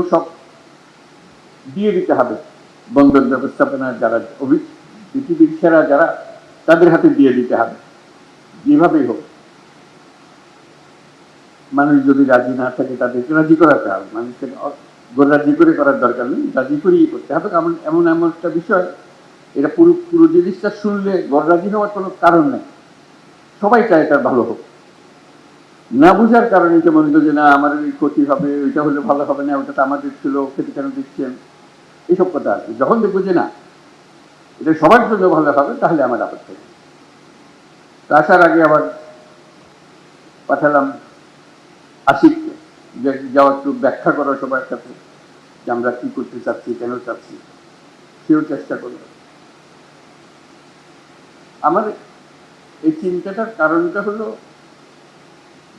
এগুলো সব দিয়ে দিতে হবে। বন্দর ব্যবস্থাপনার যারা পৃথিবীর সেরা যারা, তাদের হাতে দিয়ে দিতে হবে। যেভাবেই হোক। মানুষ যদি রাজি না থাকে, তাদেরকে রাজি করাতে হবে। মানুষকে রাজি করে করার দরকার নেই। রাজি করেই করতে হবে। এমন এমন এমন একটা বিষয়, এটা পুরো পুরো জিনিসটা শুনলে গড় রাজি হওয়ার কোনো কারণ নেই। সবাই চায় এটার ভালো হোক। না বুঝার কারণে যে মনে যে, না, আমার ক্ষতি হবে ওইটা হলে ভালো হবে না, ওটা তো আমাদের ছিল খেতে কেন দিচ্ছেন? এইসব কথা আছে। যখন দেখব যে না, এটা সবার জন্য ভালো হবে, তাহলে আমার আপত্তি। তো আসার আগে আবার পাঠালাম আশিককে যে যাওয়া একটু ব্যাখ্যা করো সবার কাছে যে আমরা কি করতে চাচ্ছি, কেন চাচ্ছি। সেও চেষ্টা করল। আমার এই চিন্তাটার কারণটা হলো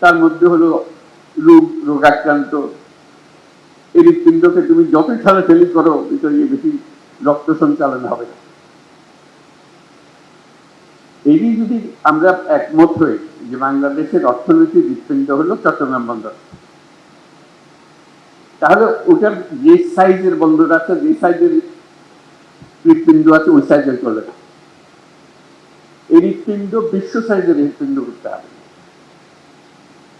তার মধ্যে হলো রোগ রোগাক্রান্ত হৃৎপিণ্ডকে তুমি যতই ঠেলাঠেলি করো, ভিতরে বেশি রক্ত সঞ্চালন হবে এই যদি আমরা একমত হই যে বাংলাদেশের অর্থনৈতিক হৃৎপিণ্ড হলো চট্টগ্রাম বন্দর, তাহলে ওটার যে সাইজের বন্দর আছে, যে সাইজের হৃৎপিণ্ড আছে, ওই সাইজের চলে না। এই হৃৎপিণ্ড বিশ্ব সাইজের হৃৎপিণ্ড করতে হবে।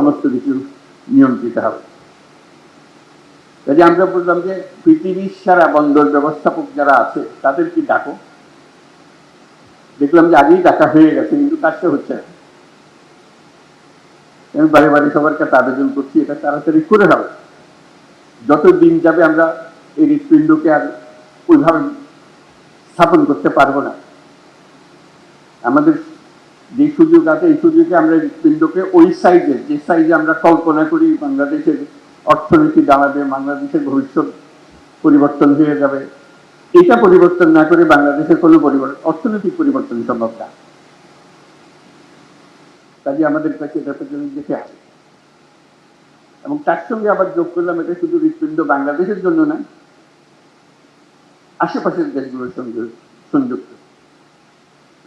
সমস্ত কিছু নিয়ন্ত্রিত হবে। কাজে আমরা বললাম যে পৃথিবীর সারা বন্দর ব্যবস্থাপক যারা আছে, তাদের কি ডাকো? দেখলাম যে আগেই ডাকা হয়ে গেছে, কিন্তু কাজটা হচ্ছে আমি বাড়ি বাড়ি সবার কাছে আবেদন করছি, এটা তাড়াতাড়ি করে হবে। যত দিন যাবে আমরা এই হৃৎপিণ্ডকে আর ওইভাবে স্থাপন করতে পারব না। আমাদের যে সুযোগ আছে, এই সুযোগে আমরা হৃৎপিণ্ডকে ওই সাইজে যে সাইজে আমরা কল্পনা করি বাংলাদেশের অর্থনীতি দাঁড়াবে, বাংলাদেশের ভবিষ্যৎ পরিবর্তন হয়ে যাবে। এটা পরিবর্তন না করে বাংলাদেশের কোনো পরিবর্তন, অর্থনৈতিক পরিবর্তন সম্ভব না। কাজে আমাদের কাছে এটা পেছনে যেতে হবে এবং তার সঙ্গে আবার যোগ করলাম, এটা শুধু হৃৎপিণ্ড বাংলাদেশের জন্য না, আশেপাশের দেশগুলোর সঙ্গে সংযুক্ত।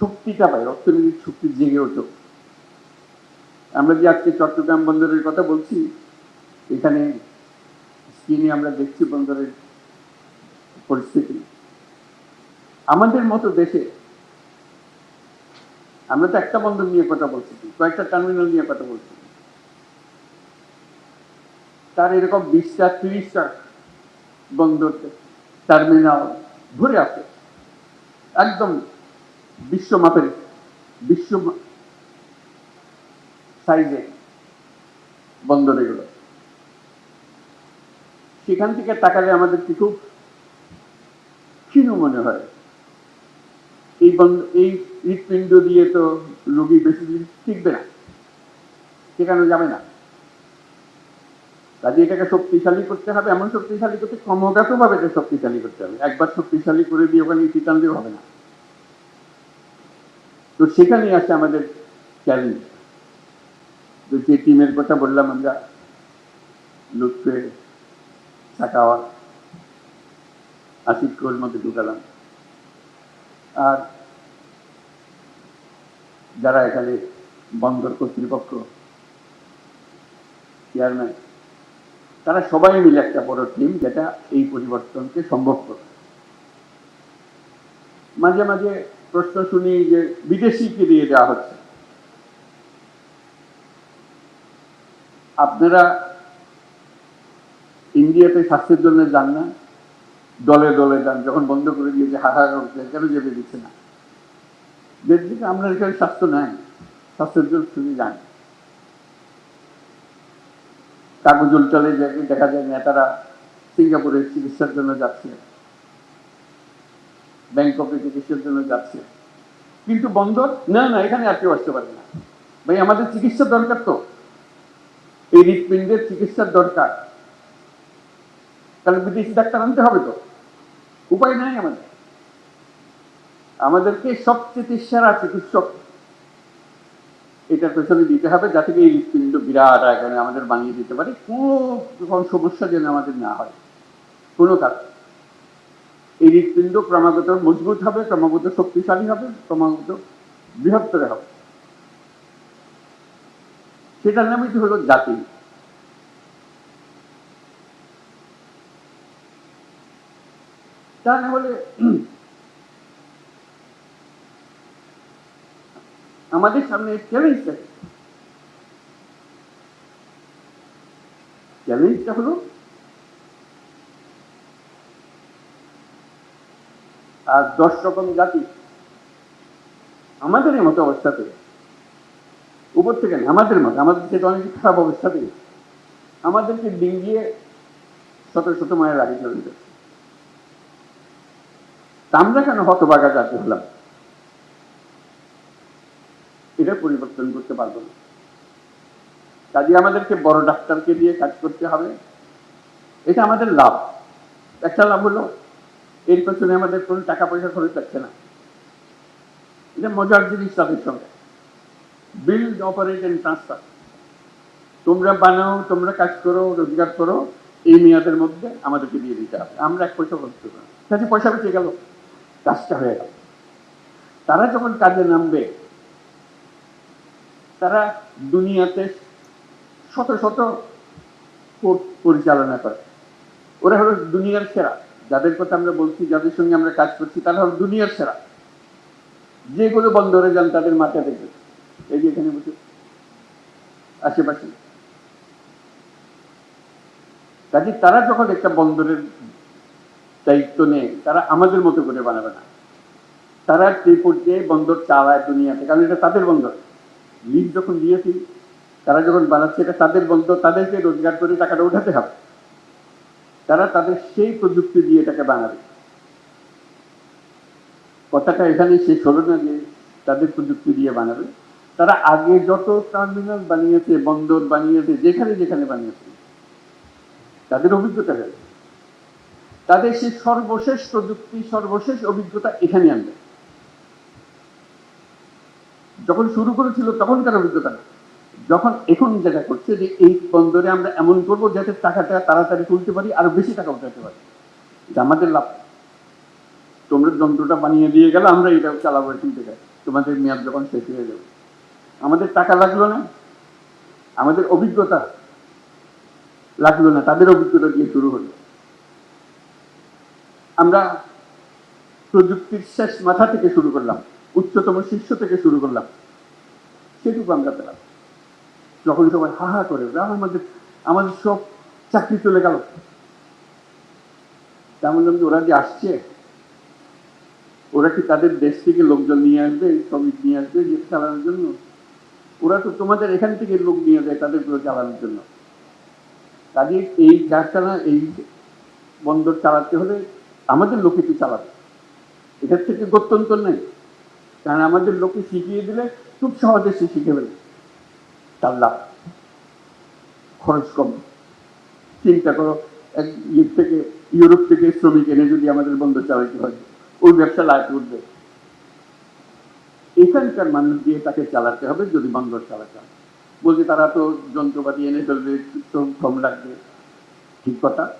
শক্তিটা পাই অর্থনৈতিক শক্তি জেগে ওঠো। আমরা যে আজকে চট্টগ্রাম বন্দরের কথা বলছি, এখানে স্ক্রিনে আমরা দেখছি বন্দরের পরিস্থিতি। আমাদের মতো দেশে আমরা তো একটা বন্দর নিয়ে কথা বলছি, কয়েকটা টার্মিনাল নিয়ে কথা বলছি। তার এরকম বিশটা, তিরিশটা বন্দর, টার্মিনাল ভরে আছে। একদম বিশ্ব মাপের বিশ্ব সাইজে বন্দর এগুলো। সেখান থেকে তাকালে আমাদের কি খুব ক্ষীণ মনে হয়। এই বন্ধ এই হৃৎপিণ্ড দিয়ে তো রোগী বেশি দিন টিকবে না। সেখানে যাবে না। কাজে এটাকে শক্তিশালী করতে হবে, এমন শক্তিশালী করতে ক্রমাগত ভাবে এটা শক্তিশালী করতে হবে। একবার শক্তিশালী করে দিয়ে ওখানে চিটান দিয়ে হবে না। তো সেখানেই আছে আমাদের চ্যালেঞ্জ তো যে টিমের কথা বললাম আমরা, লুৎফে, সাকাওয়া, আসিফ কোর মধ্যে ঢুকালাম। আর যারা এখানে বন্দর কর্তৃপক্ষ চেয়ারম্যান তারা সবাই মিলে একটা বড় টিম যেটা এই পরিবর্তনকে সম্ভব করে মাঝে মাঝে প্রশ্ন শুনি যে বিদেশিকে দিয়ে দেওয়া হচ্ছে। আপনারা ইন্ডিয়াতে স্বাস্থ্যের জন্য যান না, দলে দলে যান, যখন বন্ধ করে দিয়েছে হাহাকার করছে, কেন যেতে দিচ্ছে না? থেকে আমরা এখানে স্বাস্থ্য নাই, স্বাস্থ্যের জন্য শুধু যান। কাগজ চলে যায়, দেখা যায় নেতারা সিঙ্গাপুরে চিকিৎসার জন্য যাচ্ছে। ব্যাংককে চিকিৎসার জন্য যাচ্ছে। কিন্তু বন্দর না না, এখানে আর কেউ আসতে পারে না। ভাই, আমাদের চিকিৎসা দরকার তো। এই হৃৎপিণ্ডের চিকিৎসার দরকার। তাহলে বিদেশি ডাক্তার আনতে হবে তো। উপায় নাই আমাদের। আমাদেরকে সবচেয়ে সেরা চিকিৎসক এটার পেছনে দিতে হবে, যাতে এই হৃৎপিণ্ড বিরাট আকারে আমাদের বানিয়ে দিতে পারে। কোনো রকম সমস্যা যেন আমাদের না হয়। কোনো কাজ এই হৃৎপিণ্ড ক্রমাগত মজবুত হবে, ক্রমাগত শক্তিশালী হবে, ক্রমাগত বৃহত্তর হবে। সেটার নামই হলো জাতি। তা না হলে আমাদের সামনে চ্যালেঞ্জ থাকে চ্যালেঞ্জটা হলো দশ রকম জাতি। আমাদের মতো অবস্থাতে উপর থেকে আমাদের মতো, আমাদের থেকে অনেক খারাপ অবস্থাতে আমাদেরকে ডিঙ্গিয়ে শত শত মায়ের আগে চলে যাচ্ছে আমরা কেন হতবাগা জাতি হলাম? এটা পরিবর্তন করতে পারব না। কাজে আমাদেরকে বড় ডাক্তারকে দিয়ে কাজ করতে হবে। এটা আমাদের লাভ। একটা লাভ হলো এর পেছনে আমাদের কোনো টাকা পয়সা খরচ হচ্ছে না। এটা মজার জিনিস তাদের সঙ্গে। বিল্ড অপারেট এন্ড ট্রান্সফার তোমরা বানাও, তোমরা কাজ করো, রোজগার করো, এই মেয়াদের মধ্যে আমাদেরকে দিয়ে দিতে হবে। আমরা এক পয়সা করতে পারি কাজে পয়সা বেঁচে গেল, কাজটা হয়ে গেল। তারা যখন কাজে নামবে, তারা দুনিয়াতে শত শত পরিচালনা করে। ওরা হলো দুনিয়ার সেরা। যাদের কথা আমরা বলছি, যাদের সঙ্গে আমরা কাজ করছি, তারা হলো দুনিয়ার সেরা। যেগুলো বন্দরে যান, তাদের মাথা দেখবে। এই যে এখানে বসে। আশেপাশে। কাজে তারা যখন একটা বন্দরের দায়িত্ব নেয়, তারা আমাদের মতো করে বানাবে না। তারা সেই পর্যায়ে বন্দর চালায় দুনিয়াতে, কারণ এটা তাদের বন্দর। লিজ যখন দিয়েছি, তারা যখন বানাচ্ছে, এটা তাদের বন্দর, তাদেরকে রোজগার করে টাকাটা উঠাতে হবে। তারা তাদের সেই প্রযুক্তি দিয়ে এটাকে বানাবে। কথাটা এখানে শেষ হলো না যে তাদের প্রযুক্তি দিয়ে বানাবে। তারা আগে যত টার্মিনাল বানিয়েছে, বন্দর বানিয়েছে, যেখানে যেখানে বানিয়েছে, তাদের অভিজ্ঞতা রয়েছে তাদের সেই সর্বশেষ প্রযুক্তি, সর্বশেষ অভিজ্ঞতা এখানে আনবে। যখন শুরু করেছিল, তখনকার অভিজ্ঞতা না। যখন এখন যেটা করছে যে এই বন্দরে আমরা এমন করব যাতে টাকাটা তাড়াতাড়ি তুলতে পারি, আরও বেশি টাকা উঠাতে পারি। আমাদের লাভ। তোমরা যন্ত্রটা বানিয়ে দিয়ে গেলে আমরা এটা চালাবো এখান থেকে। তোমাদের মেয়াদ যখন শেষ হয়ে যাবে। আমাদের টাকা লাগল না। আমাদের অভিজ্ঞতা লাগল না। তাদের অভিজ্ঞতা দিয়ে শুরু হলো। আমরা প্রযুক্তির শেষ মাথা থেকে শুরু করলাম। উচ্চতম শীর্ষ থেকে শুরু করলাম। সেটুকু আমরা পেলাম। যখন সবাই হা হা করে "আহ, আমাদের আমাদের সব চাকরি চলে গেল। তেমন আমি ওরা যে আসছে ওরা কি তাদের দেশ থেকে লোকজন নিয়ে আসবে শ্রমিক নিয়ে আসবে যে চালানোর জন্য? ওরা তো তোমাদের এখান থেকে লোক নিয়ে যায় তাদেরগুলো চালানোর জন্য। কাজে এই কারখানা এই বন্দর চালাতে হলে আমাদের লোকে তো চালাবে। এটার থেকে গত্যন্তর নেই। কারণ আমাদের লোকে শিখিয়ে দিলে খুব সহজে সে শিখে ফেলে তার লাভ খরচ কম। চিন্তা করো, এক ইয়ে থেকে, ইউরোপ থেকে শ্রমিক এনে যদি আমাদের বন্দর চালাতে হয়, ওই ব্যবসা লাভ উঠবে। এখানকার মানুষ দিয়ে তাকে চালাতে হবে যদি বন্দর চালাতে হয়। বলছে, তারা তো যন্ত্রপাতি এনে ফেলবে শ্রম লাগবে। ঠিক কথা।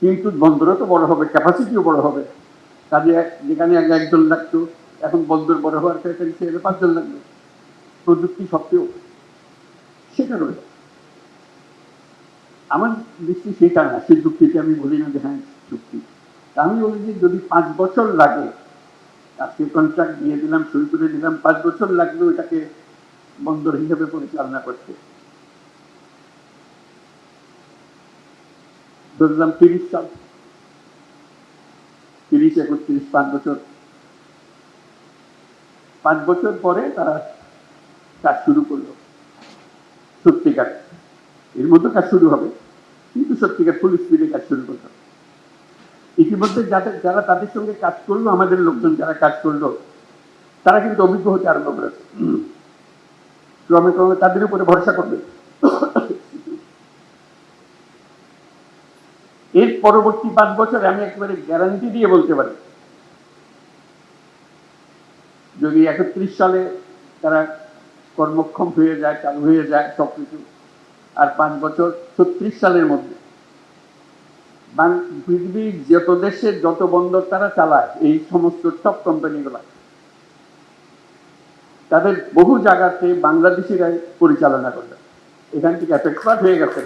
কিন্তু বন্দরও তো বড় হবে ক্যাপাসিটিও বড় হবে। কাজে এক- যেখানে আগে একজন লাগতো, এখন বন্দর বড় হওয়ার ক্ষেত্রে পাঁচজন লাগবে। প্রযুক্তি সত্ত্বেও। সেটা রয়েছে আমার দৃষ্টি সেটা না সেই যুক্তিতে আমি বলি না যে হ্যাঁ চুক্তি আমি বলি যে যদি পাঁচ বছর লাগে, আজকে কন্ট্রাক্ট দিয়ে দিলাম শুরু করে দিলাম, পাঁচ বছর লাগবে ওটাকে বন্দর হিসেবে পরিচালনা করতে। ধরলাম তিরিশ সাল। তিরিশ, একত্রিশ, পাঁচ বছর। পাঁচ বছর পরে তারা কাজ শুরু করল। সত্যিকার। এর মধ্যে কাজ শুরু হবে, কিন্তু সত্যিকার ফুল স্পিডে কাজ শুরু করতে হবে। ইতিমধ্যে যাদের, যারা তাদের সঙ্গে কাজ করল, আমাদের লোকজন যারা কাজ করল, তারা কিন্তু অভিজ্ঞ হতে আরম্ভ করেছে। ক্রমে ক্রমে তাদের উপরে ভরসা করবে। এর পরবর্তী পাঁচ বছর আমি একেবারে গ্যারান্টি দিয়ে বলতে পারি, যদি একত্রিশ সালে তারা কর্মক্ষম হয়ে যায়, চালু হয়ে যায় সবকিছু। আর পাঁচ বছর ছত্রিশ সালের মধ্যে। পৃথিবীর যত দেশের যত বন্দর তারা চালায়, এই সমস্ত টপ কোম্পানিগুলা তাদের বহু জায়গাতে বাংলাদেশিরাই পরিচালনা করবে এখান থেকে এত এক্সপার্ট হয়ে গেছে।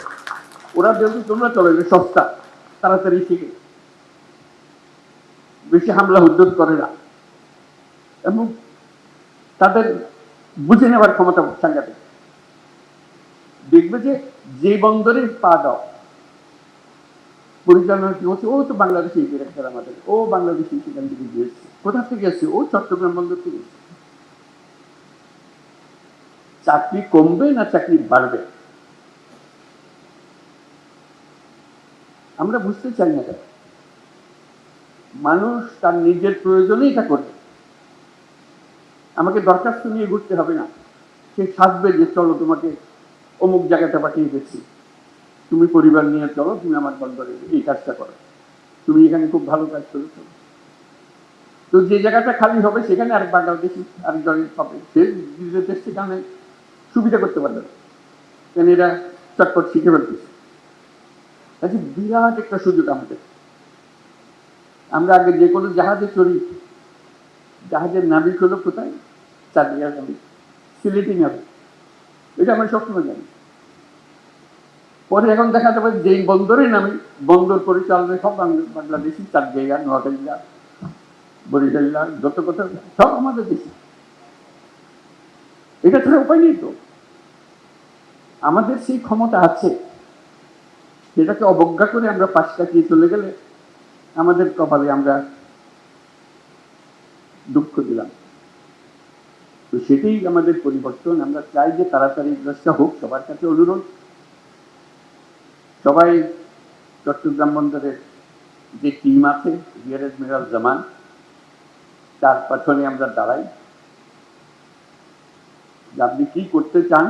ওরা যেহেতু তোমরা চলে যে সস্তা, তাড়াতাড়ি শিখে। বেশি হামলা উদ্যোগ করে না। এবং তাদের বুঝে নেওয়ার ক্ষমতা সাংঘাতিক দেখবে যে যে বন্দরে পা দাও, পরিচালনা কি হচ্ছে, ও তো বাংলাদেশি ডিরেক্টর আমাদের। ও বাংলাদেশি সেখান থেকে গিয়েছে কোথা থেকে এসছে? ও চট্টগ্রাম বন্দর থেকে এসছে। চাকরি কমবে না চাকরি বাড়বে? আমরা বুঝতে চাই না মানুষ তার নিজের প্রয়োজনে এটা করবে। আমাকে দরখাস্ত নিয়ে ঘুরতে হবে না। সে সাজবে যে, চলো তোমাকে অমুক জায়গাতে পাঠিয়ে দিচ্ছি। তুমি পরিবার নিয়ে চলো, তুমি আমার বন্দরে এই কাজটা করো। তুমি এখানে খুব ভালো কাজ করেছ। তো যে জায়গাটা খালি হবে, সেখানে আরেক বাংলাদেশি আরেকজনের পাবে সে নিজের দেশ সেখানে সুবিধা করতে পারবে। কেন এরা চটপট শিখে ফেলতেছে কাজে বিরাট একটা সুযোগ আমাদের। আমরা আগে যে কোনো জাহাজে চড়ি। জাহাজের নাবিক হলো কোথায়? সিলেটি নাবিক এটা সবসময় জানি। পরে এখন দেখা যাবে যেই বন্দরে নামি বন্দর সব বাংলাদেশি জায়গা যত সব আমাদের দেশে। এটা ছাড়া উপায় নেই তো। আমাদের সেই ক্ষমতা আছে। সেটাকে অবজ্ঞা করে আমরা পাশ কাটিয়ে চলে গেলে আমাদের কপালে আমরা দুঃখ দিলাম। তো সেটাই আমাদের পরিবর্তন। আমরা চাই যে তাড়াতাড়ি কাজটা হোক, সবার কাছে অনুরোধ। সবাই চট্টগ্রাম বন্দরের যে টিম আছে রিয়ার এডমিরাল জামান, তার পেছনে আমরা দাঁড়াই। আপনি কি করতে চান,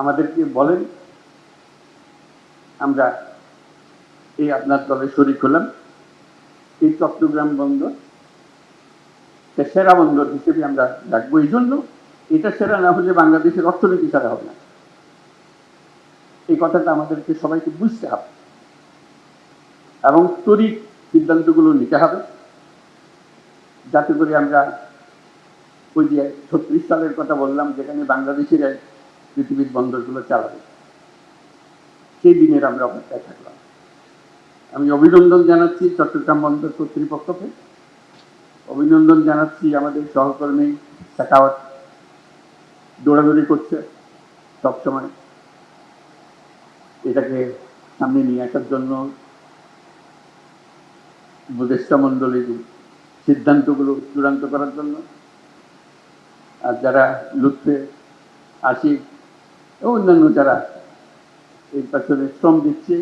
আমাদেরকে বলেন। আমরা এই আপনার দলে শরিক হলাম। এই চট্টগ্রাম বন্দর সেরা বন্দর হিসেবে আমরা ডাকবো এই জন্য এটা সেরা না হলে বাংলাদেশের অর্থনীতি সেরা হবে না। এই কথাটা আমাদেরকে সবাইকে বুঝতে হবে। এবং তরিক সিদ্ধান্তগুলো নিতে হবে। যাতে করে আমরা ওই যে ছত্রিশ সালের কথা বললাম, যেখানে বাংলাদেশিরা পৃথিবীর বন্দরগুলো চালাবে। সেই দিনের আমরা অপেক্ষায় থাকলাম। আমি অভিনন্দন জানাচ্ছি চট্টগ্রাম বন্দর কর্তৃপক্ষকে। অভিনন্দন জানাচ্ছি আমাদের সহকর্মী সাকাওয়াত দৌড়াদৌড়ি করছে সবসময়। এটাকে সামনে নিয়ে আসার জন্য উপদেষ্টা মণ্ডলীর সিদ্ধান্তগুলো চূড়ান্ত করার জন্য। আর যারা লুৎফে, আশিক ও অন্যান্য যারা এই পেছনে শ্রম দিচ্ছে,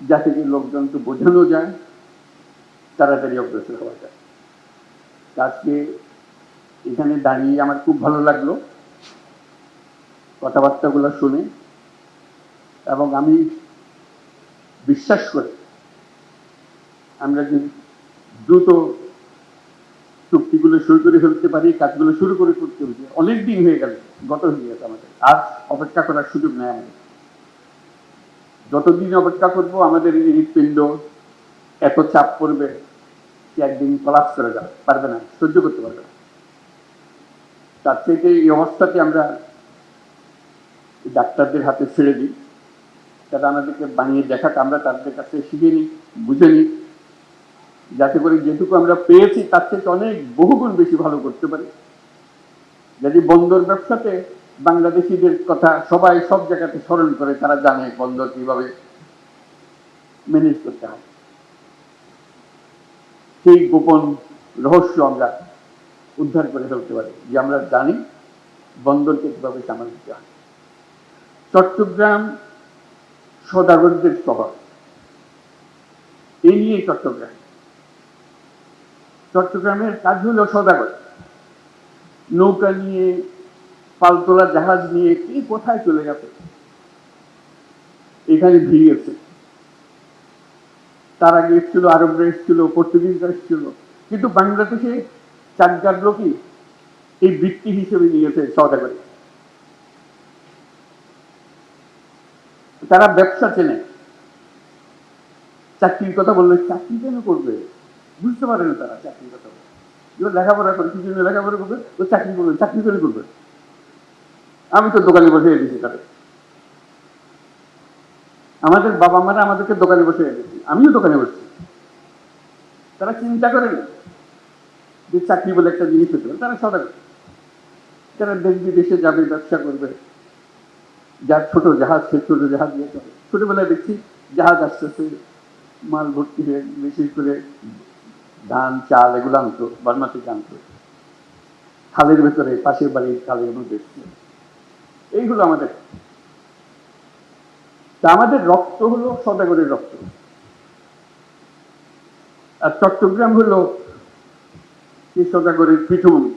যাতে কি লোকজনকে বোঝানো যায় তাড়াতাড়ি অগ্রসর হওয়া যায় আজকে এখানে দাঁড়িয়ে আমার খুব ভালো লাগল কথাবার্তাগুলো শুনে এবং আমি বিশ্বাস করি আমরা যদি দ্রুত চুক্তিগুলো শুরু করে ফেলতে পারি, কাজগুলো শুরু করে করতে হবে অনেক দিন হয়ে গেল, গত হয়ে গেছে আমাদের। আর অপেক্ষা করার সুযোগ নেই আমাদের। যতদিন অপেক্ষা করব, আমাদের হৃৎপিণ্ড এত চাপ পড়বে একদিন কলাপ করে যাবে, পারবে না, সহ্য করতে পারবে না। তার থেকে এই অবস্থাতে আমরা ডাক্তারদের হাতে ছেড়ে দিই। তারা আমাদেরকে বানিয়ে দেখাক, আমরা তাদের কাছে শিখে নিই, বুঝে নিই। যাতে করে যেটুকু আমরা পেয়েছি, তার থেকে অনেক বহুগুণ বেশি ভালো করতে পারি। যদি বন্দর ব্যবসাতে বাংলাদেশিদের কথা সবাই সব জায়গাতে স্মরণ করে, তারা জানে বন্দর কীভাবে ম্যানেজ করতে হয়। সেই গোপন রহস্য আমরা উদ্ধার করে ফেলতে পারি, যে আমরা জানি বন্দরকে কীভাবে সামাল দিতে হয়। চট্টগ্রাম সদাগরদের শহর, এই নিয়ে চট্টগ্রাম। চট্টগ্রামের কাজ হলো সদাগর। নৌকা নিয়ে, পালতোলা জাহাজ নিয়ে কি কোথায় চলে গেছে? এখানে ভিড়িয়েছে তার আগে এসেছিল, আরবরা এসেছিল, পর্তুগিজরা এসেছিল। কিন্তু বাংলাদেশে চাকদার লোকই এই বৃত্তি হিসেবে নিয়েছে সদাগরে তারা ব্যবসা চেনে। চাকরির কথা বললে চাকরি কেন করবে? বুঝতে পারে না তারা চাকরির কথা। বলে লেখাপড়া করে কি জন্য লেখাপড়া করবে, ও চাকরি করবে, চাকরি করে করবে। আমি তো দোকানে বসে দিয়েছি তাদের। আমাদের বাবা মারা আমাদেরকে দোকানে বসে দিয়েছি আমিও দোকানে বসছি। তারা চিন্তা করেন যে চাকরি বলে একটা জিনিস হতে পারে, তারা সদা তারা দেশ বিদেশে যাবে, ব্যবসা করবে। যার ছোট জাহাজ, সে ছোট জাহাজ দিয়ে চলে। ছোটবেলায় দেখছি জাহাজ আসতেছে, মাল ভর্তি হয়ে বিশেষ করে ধান, চাল এগুলো আনতো বার্মা থেকে আনতো। খালের ভেতরে, পাশের বাড়ির খালের মধ্যে। এইগুলো আমাদের আমাদের রক্ত হলো সদাগরের রক্ত। আর চট্টগ্রাম হলো সেই সদাগরের পৃথভূমি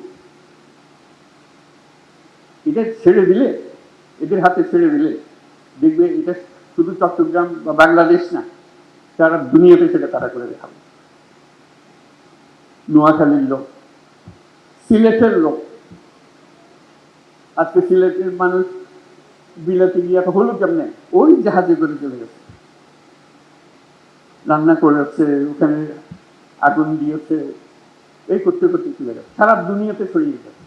এটা ছেড়ে দিলে, এদের হাতে ছেড়ে দিলে দেখবে এটা শুধু চট্টগ্রাম বা বাংলাদেশ না, সারা দুনিয়াতে সেটা তারা করে দেখাবে। নোয়াখালীর লোক, সিলেটের লোক। আজকে সিলেটের মানুষ বিলাতে গিয়ে এত হলো কেমনে? ওই জাহাজে করে চলে গেছে। রান্না করেছে, ওখানে আগুন দিয়েছে, এই করতে করতে চলে গেছে। সারা দুনিয়াতে ছড়িয়ে গেছে।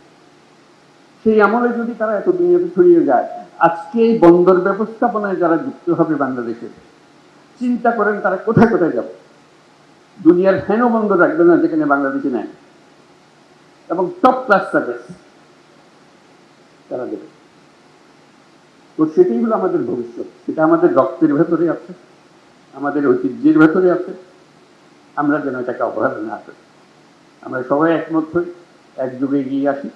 সেই আমলে যদি তারা এত দুনিয়াতে ছড়িয়ে যায়, আজকে এই বন্দর ব্যবস্থাপনায় যারা যুক্ত হবে বাংলাদেশে, চিন্তা করেন তারা কোথায় কোথায় যাবে। দুনিয়ার হেন বন্দর রাখবে না যেখানে বাংলাদেশে নেয় এবং টপ ক্লাস সার্ভিস তারা দেবে। তো সেটাই হলো আমাদের ভবিষ্যৎ। সেটা আমাদের রক্তের ভেতরে আছে, আমাদের ঐতিহ্যের ভেতরে আছে। আমরা যেন এটাকে অবহেলা না করি। আমরা সবাই একমত হই, একযোগে এগিয়ে আসি,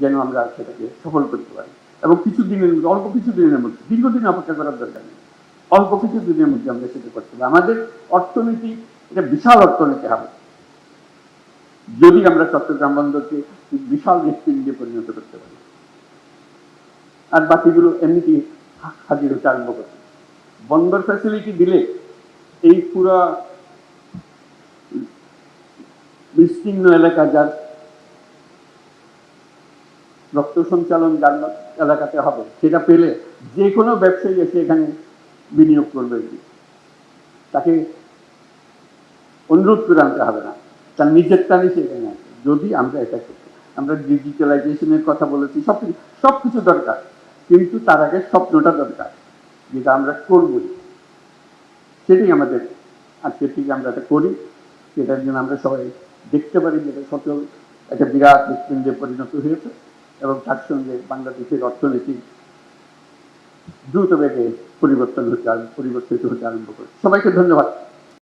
যেন আমরা সেটাকে সফল করতে পারি। এবং কিছু দিনের মধ্যে, অল্প কিছু দিনের মধ্যে, দীর্ঘদিন অপেক্ষা করার দরকার নেই। অল্প কিছু দিনের মধ্যে আমরা সেটা করতে পারি। আমাদের অর্থনীতি, এটা বিশাল অর্থনীতি হবে। যদি আমরা চট্টগ্রাম বন্দরকে বিশাল হৃৎপিণ্ডে পরিণত করতে পারি। আর বাকিগুলো এমনিতেই হাজির হতে আরম্ভ করতে বন্দর ফ্যাসিলিটি দিলে এই পুরা বিস্তীর্ণ এলাকা যার রক্ত সঞ্চালন যার এলাকাতে হবে, সেটা পেলে যে কোনো ব্যবসায়ী এসে এখানে বিনিয়োগ করবে। তাকে অনুরোধ করে আনতে হবে না। তার নিজের টানে সে এখানে আসবে। যদি আমরা এটা করতে আমরা ডিজিটালাইজেশনের কথা বলেছি, সব কিছু সব কিছু দরকার। কিন্তু তার আগে স্বপ্নটা দরকার, যেটা আমরা করবই। সেটাই আমাদের আজকের থেকে আমরা এটা করি। সেটার জন্য আমরা সবাই দেখতে পারি যে এটা সচল একটা বিরাট হৃৎপিণ্ডে পরিণত হয়েছে এবং তার সঙ্গে বাংলাদেশের অর্থনীতি দ্রুত বেগে পরিবর্তন হতে পরিবর্তিত হতে আরম্ভ করে সবাইকে ধন্যবাদ।